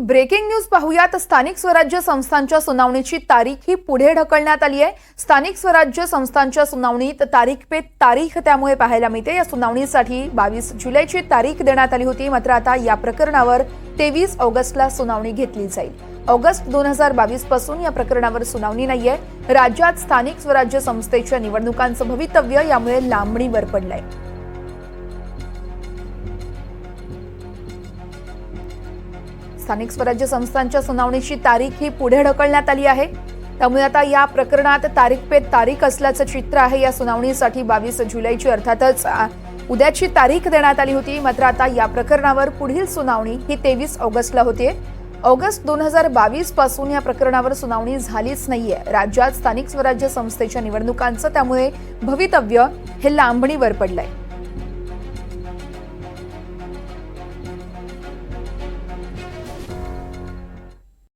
Breaking news पाहूयात. स्थानिक स्वराज्य संस्थांच्या सुनावणीची तारीख ही पुढे ढकलण्यात आली आहे. स्थानिक स्वराज्य संस्थांच्या सुनावणीत तारीख पे तारीख त्यामुळे पाहायला मिळते. या सुनावणीसाठी बावीस जुलैची तारीख देण्यात आली होती. मात्र आता या प्रकरणावर तेवीस ऑगस्टला सुनावणी घेतली जाईल. ऑगस्ट दोन हजार बावीसपासून या प्रकरणावर सुनावणी नाहीये. राज्यात स्थानिक स्वराज्य संस्थेच्या निवडणुकांचं भवितव्य यामुळे लांबणीवर पडलंय. स्थानिक स्वराज्य संस्थांच्या सुनावणीची तारीख ही पुढे ढकलण्यात आली आहे. त्यामुळे आता या प्रकरणात तारीख पे तारीख असल्याचं चित्र आहे. या सुनावणीसाठी बावीस जुलैची अर्थातच उद्याची तारीख देण्यात आली होती. मात्र आता या प्रकरणावर पुढील सुनावणी ही तेवीस ऑगस्टला होतीये ऑगस्ट दोन हजार बावीसपासून या प्रकरणावर सुनावणी झालीच नाहीये. राज्यात स्थानिक स्वराज्य संस्थेच्या निवडणुकांचं त्यामुळे भवितव्य हे लांबणीवर पडलंय.